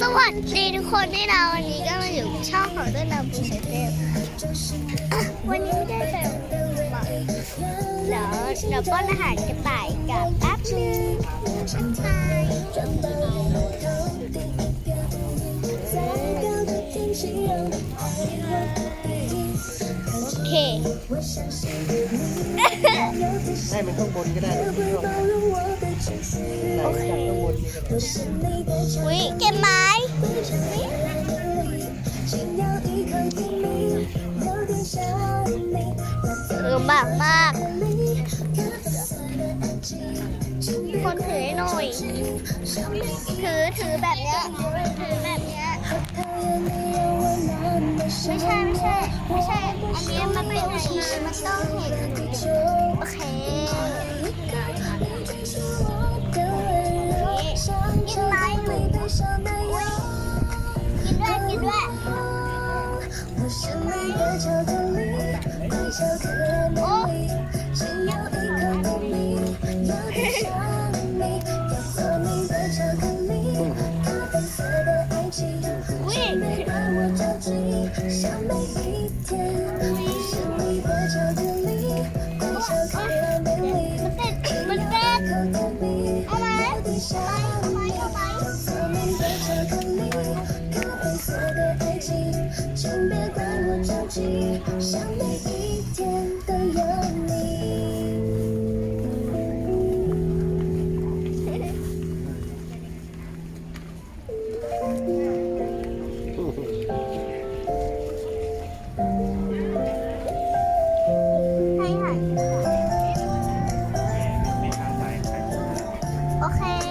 สวัสดีทุกคนที่เราวันนี้ก็มาอยู่ช่องของต้นเราบูเชเตอร์วันนี้ได้แต่บอกเดี๋ยวเดี๋ยวป้อนอาหารกระต่ายกับแป๊บนึงกระต่ายโอเคให้มันข้างบนก็ได้นะพี่ชอบไหนจับข้างบนนี่ก็ได้ อุ้ยเก็บไม้ เออมากมากคนถือให้หน่อย ถือถือแบบเนี้ยถือแบบเนี้ยไม่ใช่ไม่ใช่ไม่ใช่ อันเนี้ยมันเป็นชีสมันต้องเห็นโอ 巧克力乖巧可爱美丽去，好像每一天都有你。嘿嘿。OK。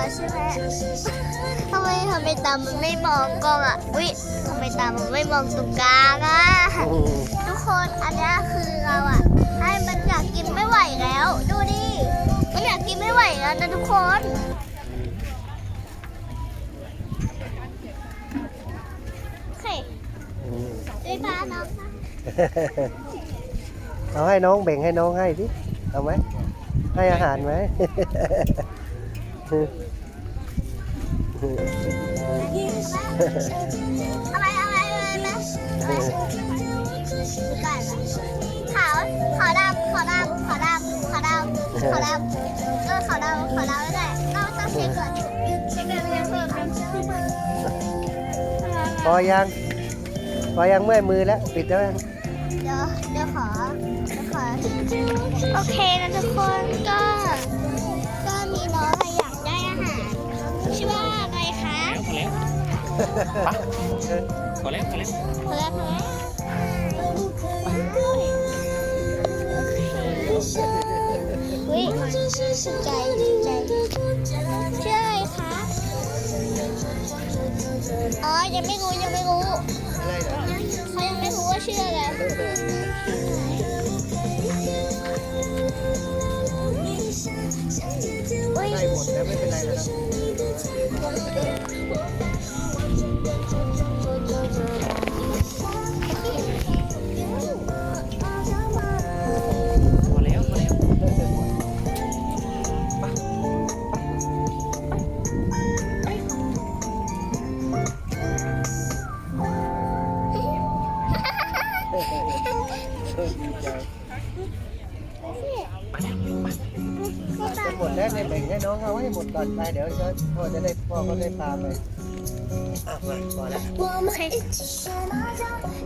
อะเราใช่ไหมทำไมทำไมตามันไม่มองกล้องอะอุ้ยทำไมตามันไม่มองตรงกลางอะทุกคนอันเนี้ยคือเราอะให้มันอยากกินไม่ไหวแล้ว ดูดิมันอยากกินไม่ไหวแล้วนะทุกคนโอเคด้วยพาน้องนะเอาให้น้องแบ่งให้น้องให้ดิเอาไหมให้อาหารไหม อะไรอะไรอะไรนะขาวขาวดำขาวดำขาวดำขาวดำขาวดำเออขาวดำขาวดำไม่ได้ต้องต้องเช็คก่อนเช็คกันยังเพิ่มพอยังพอยังเมื่อยมือแล้วปิดแล้วยังเดี๋ยวเดี๋ยวขอเดี๋ยวขอโอเคนะทุกคนก็ก็มีน้องอะได้อาหาร พอแล้วพอแล้วพอแล้วพอแล้วอุ้ยสุดใจสุดใจชื่ออะไรคะอ๋อ ยังไม่รู้ยังไม่รู้เขายังไม่รู้ว่าชื่ออะไรอุ้ยได้หมดแล้วไม่เป็นไรแล้ว หมดแล้วในแบ่งให้น้องเขาให้หมดก่อนไปเดี๋ยวจะพอจะได้พ่อก็ได้พาไปอะมาพอแล้ว